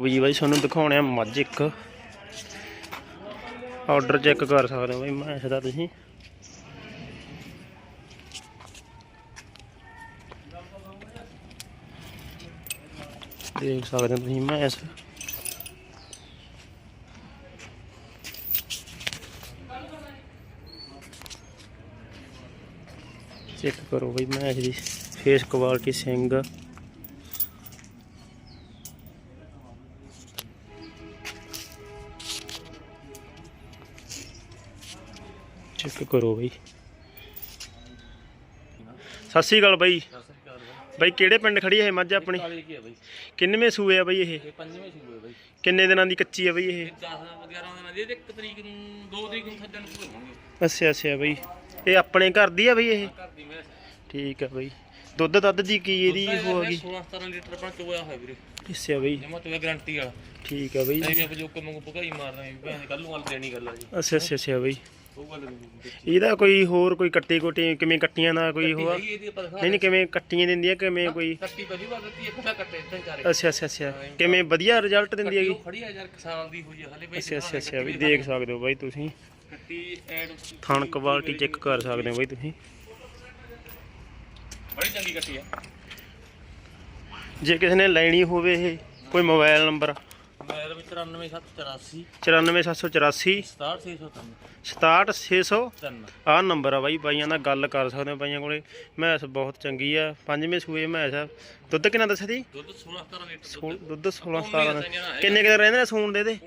ਵੀ ਬਾਈ ਤੁਹਾਨੂੰ ਦਿਖਾਉਣੇ ਆ ਮੱਝ ਇੱਕ ਆਰਡਰ ਚੈੱਕ ਕਰ ਸਕਦੇ ਹੋ ਬਾਈ ਮੈਂਸ ਦਾ ਤੁਸੀਂ। ਦੇਖ ਸਕਦੇ ਹੋ ਤੁਸੀਂ ਮੈਂਸ ਚੈੱਕ ਕਰੋ ਬਈ, ਮੈਂ ਦੀ ਫੇਸ ਕੁਆਲਿਟੀ ਸਿੰਗ ਚੈੱਕ ਕਰੋ ਬਈ। ਸਤਿ ਸ਼੍ਰੀ ਅਕਾਲ ਬਾਈ। ਬਾਈ ਕਿਹੜੇ ਪਿੰਡ ਖੜੀ ਹੈ ਇਹ? ਮੱਝ ਆਪਣੀ? ਕਿੰਨਵੇਂ ਸੂਏ ਆ ਬਾਈ ਇਹ? ਇਹ ਪੰਜਵੇਂ ਬਈ। ਕਿੰਨੇ ਦਿਨਾਂ ਦੀ ਕੱਚੀ ਆ ਬਾਈ ਇਹ? 10 11 ਦਿਨਾਂ ਦੀ 1 ਤਰੀਕ ਨੂੰ 2 ਤਰੀਕ ਨੂੰ ਸੱਜਣ ਨੂੰ ਹੋਣਗੇ। ਅੱਛਾ ਅੱਛਾ ਬਾਈ। ਇਹ ਆਪਣੇ ਘਰ ਦੀ ਆ ਬਾਈ ਇਹ? ਠੀਕ ਆ ਬਾਈ। ਦੁੱਧ ਦੱਧ ਦੀ ਕੀ ਇਹਦੀ ਹੋ ਗਈ? 16 17 ਲੀਟਰ ਆਪਣਾ ਚੋਇਆ ਹੋਇਆ ਵੀਰੇ। ਅੱਛਾ ਬਾਈ। ਜਮਾ ਚੋਇਆ ਗਾਰੰਟੀ ਵਾਲਾ। ਠੀਕ ਆ ਬਾਈ। ਨਹੀਂ ਮੈਂ ਬਜੋਕੇ ਵਾਂਗੂ ਭਗਾਈ ਮਾਰਦਾ ਵੀ ਭੈਣ ਕੱਲ ਨੂੰ ਗੱਲ ਦੇਣੀ ਗੱਲ ਆ ਜੀ। ਅੱਛਾ ਅੱਛਾ ਅੱਛਾ ਬਾਈ। ਉਹ ਗੱਲ ਨਹੀਂ ਇਹਦਾ ਕੋਈ ਹੋਰ ਕੋਈ ਕੱਟੀ ਕੋਟੀ ਕਿਵੇਂ ਕੱਟੀਆਂ ਦਾ ਕੋਈ ਹੋਆ ਹੈਗੀ ਇਹਦੀ ਆਪਾਂ ਦਿਖਾ ਨਹੀਂ ਨਹੀਂ ਕਿਵੇਂ ਕੱਟੀਆਂ ਦਿੰਦੀ ਕਿਵੇਂ ਕੋਈ? ਕੱਟੀ ਪਹਿਲੀ ਵਾਰ ਦਿੱਤੀ ਇੱਕ ਤਾਂ ਕੱਟੇ ਤਿੰਨ ਚਾਰੇ ਅੱਛਾ ਅੱਛਾ ਅੱਛਾ। ਕਿਵੇਂ ਵਧੀਆ ਰਿਜ਼ਲਟ ਦਿੰਦੀ ਹੈਗੀ? ਉਹ ਖੜੀ ਆ ਯਾਰ ਸਾਲ ਦੀ ਹੋਈ ਆ ਹਲੇ ਬਈ ਅੱਛਾ ਅੱਛਾ ਅੱਛਾ ਵੀ ਦੇਖ ਸਕਦੇ ਹੋ ਬਾਈ ਤੁਸੀਂ। ਕੱਟੀ ਐਡ ਥਣ ਕੁਆਲਿਟੀ ਚੈੱਕ ਕਰ ਸਕਦੇ ਹੋ ਬਾਈ ਤੁਸੀਂ। ਬੜੀ ਚੰਗੀ ਕੱਟੀ ਆ। ਜੇ ਕਿਸੇ ਨੇ ਲੈਣੀ ਹੋਵੇ ਇਹ ਕੋਈ ਮੋਬਾਈਲ ਨੰਬਰ ਮੇਰਾ ਵੀ 94784 94784 67603 67600 ਤਿੰਨ। ਆਹ ਨੰਬਰ ਆ ਬਾਈ ਬਾਈਆਂ ਨਾਲ ਗੱਲ ਕਰ ਸਕਦੇ ਹੋ ਬਾਈਆਂ ਕੋਲੇ। ਮੈਸ ਬਹੁਤ ਚੰਗੀ ਆ। ਪੰਜਵੇਂ ਸੂਏ ਮੈਸ ਆ। ਦੁੱਧ ਕਿੰਨਾ ਦੱਸਿਆ ਸੀ? ਦੁੱਧ 16 17 ਲੀਟਰ ਸੋਲ- ਦੁੱਧ 16 17 ਕਿੰਨੇ ਕਿਤੇ ਰਹਿੰਦੇ ਨੇ ਸੂਣ ਦੇ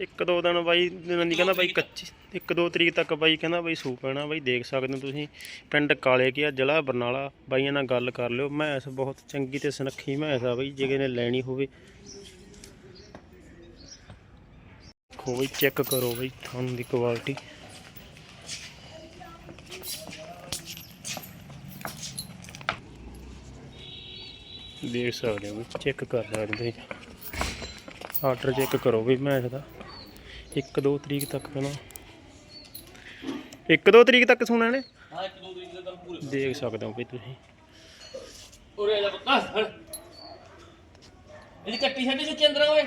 ਇੱਕ ਦੋ ਦਿਨ ਬਾਈ ਕਹਿੰਦਾ ਬਾਈ ਕੱਚੀ ਇੱਕ ਦੋ ਤਰੀਕ ਤੱਕ ਬਾਈ ਕਹਿੰਦਾ ਬਾਈ ਸੂ ਪੈਣਾ। ਬਾਈ ਦੇਖ ਸਕਦੇ ਹੋ ਤੁਸੀਂ ਪਿੰਡ ਕਾਲੇ ਕੀ ਆ ਜ਼ਿਲ੍ਹਾ ਬਰਨਾਲਾ। ਬਾਈਆਂ ਨਾਲ ਗੱਲ ਕਰ ਲਿਓ। ਮੈਸ ਬਹੁਤ ਚੰਗੀ ਤੇ ਸੁਨੱਖੀ ਮੈਸ ਆ ਬਾਈ। ਜੇ ਨੇ ਲੈਣੀ ਹੋਵੇ ਦੇਖੋ ਬਾਈ ਚੈੱਕ ਕਰੋ ਬਾਈ ਥਣ ਦੀ ਕੁਆਲਿਟੀ ਦੇਖ ਸਕਦੇ ਹੋ ਚੈੱਕ ਕਰ ਸਕਦੇ ਆਰਡਰ ਚੈੱਕ ਕਰੋ ਵੀ ਮੈਚ ਦਾ। 1-2 ਤਰੀਕ ਤੱਕ ਪਹਿਲਾਂ। 1-2 ਤਰੀਕ ਤੱਕ ਸੁਣਿਆ ਨੇ ਹਾਂ ਇੱਕ ਦੋ ਤਰੀਕ ਜਿੱਦਣ ਪੂਰੇ ਦੇਖ ਸਕਦੇ ਹੋ ਵੀ ਤੁਸੀਂ। ਉਰੇ ਆ ਜਾ ਹੜ ਇਹਦੀ ਕੱਟੀ ਛੱਡੀ ਸੁੱਚੀ ਅੰਦਰ ਓਏ।